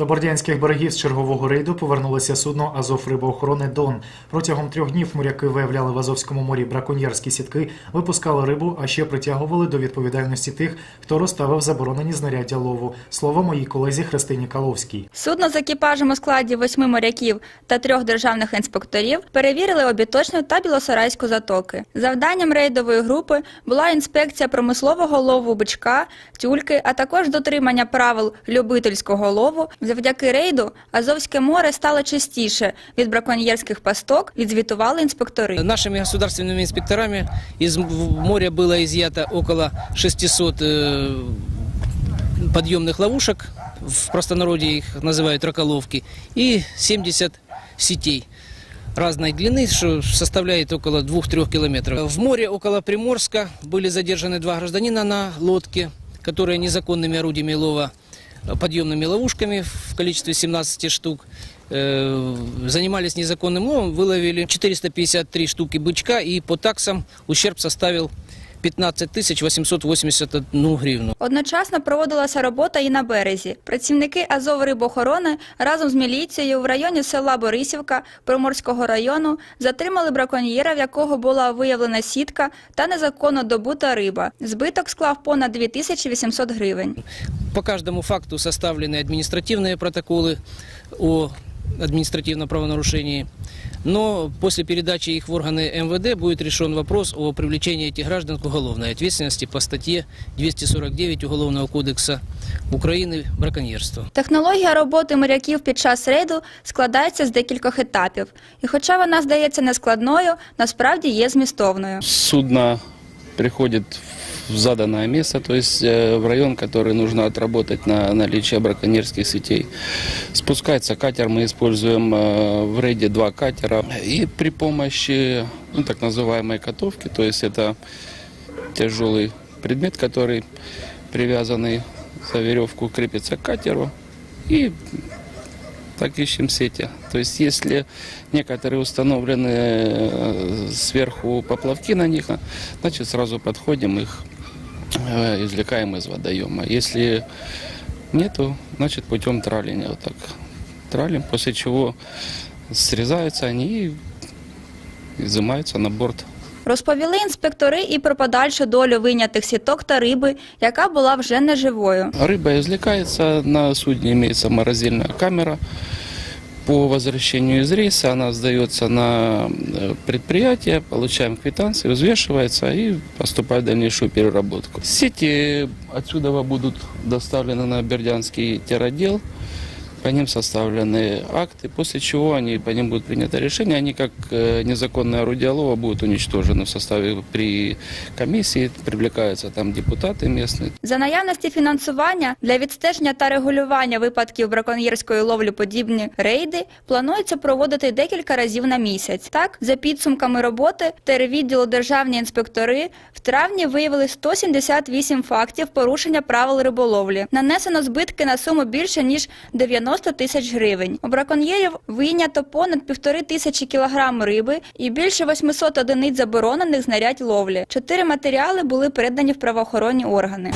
До Бордянських берегів з чергового рейду повернулося судно Азов рибоохорони Дон. Протягом трьох днів моряки виявляли в Азовському морі браконьєрські сітки, випускали рибу, а ще притягували до відповідальності тих, хто розставив заборонені знаряддя лову. Слово моїй колезі Христині Каловській. Судно з екіпажем у складі восьми моряків та трьох державних інспекторів перевірили обіточну та білосарайську затоки. Завданням рейдової групи була інспекція промислового лову бичка, тюльки, а також дотримання правил любительського лову. Завдяки рейду Азовське море стало чистіше від браконьєрських пасток, відзвітували інспектори. Нашими государственными инспекторами из м- в моря было изъято около 600 э, подъемных ловушек, в простонародье их называют раколовки, и 70 сетей разной длины, что составляет около 2-3 километров. В море около Приморска были задержаны два гражданина на лодке, которые незаконными орудиями лова, э, подъемными ловушками в количестве 17 штук, э, занимались незаконным ловом, выловили 453 штуки бычка, и по таксам ущерб составил 15 881 гривну. Одночасно проводилася робота і на березі. Працівники Азов рибоохорони разом з міліцією в районі села Борисівка Приморського району затримали браконьєра, в якого була виявлена сітка та незаконно добута риба. Збиток склав понад 2800 гривень. По каждому факту составлены административные протоколы о административном правонарушении. Но после передачи их в органы МВД будет решен вопрос о привлечении этих граждан к уголовной ответственности по статье 249 Уголовного кодекса Украины «Браконьерство». Технологія роботи моряків під час рейду складається з декількох етапів. І хоча вона здається нескладною, насправді є змістовною. Судно приходит в заданное место, то есть э, в район, который нужно отработать на наличие браконьерских сетей. Спускается катер, мы используем э, в рейде два катера. И при помощи ну, так называемой котовки, то есть это тяжелый предмет, который привязанный за веревку крепится к катеру. И так ищем сети. То есть если некоторые установлены э, сверху поплавки на них, значит сразу подходим их извлекаем из водоема. Если нету, значит путем траления вот так тралим, после чего срезаются они и изымаются на борт. Розповіли інспектори і про подальшу долю вийнятих сіток та риби, яка була вже неживою. Рыба извлекается, на судне имеется морозильная камера. По возвращению из рейса она сдается на э, предприятие, получаем квитанции, взвешивается и поступает в дальнейшую переработку. Сети отсюда будут доставлены на Бердянский терротдел, по ним составлены акты, после чего они, по ним будет принято решение, они как э, незаконное орудие лова будут уничтожены в составе при комиссии, привлекаются там депутаты местные, За наявності фінансування для відстеження та регулювання випадків браконьєрської ловлі подібні рейди планується проводити декілька разів на місяць. Так, за підсумками роботи тервідділу державні інспектори в травні виявили 178 фактів порушення правил риболовлі. Нанесено збитки на суму більше ніж 90 тисяч гривень. У браконьєрів вийнято понад півтори тисячі кілограм риби і більше 800 одиниць заборонених знарядь ловлі. Чотири матеріали були передані в правоохоронні органи.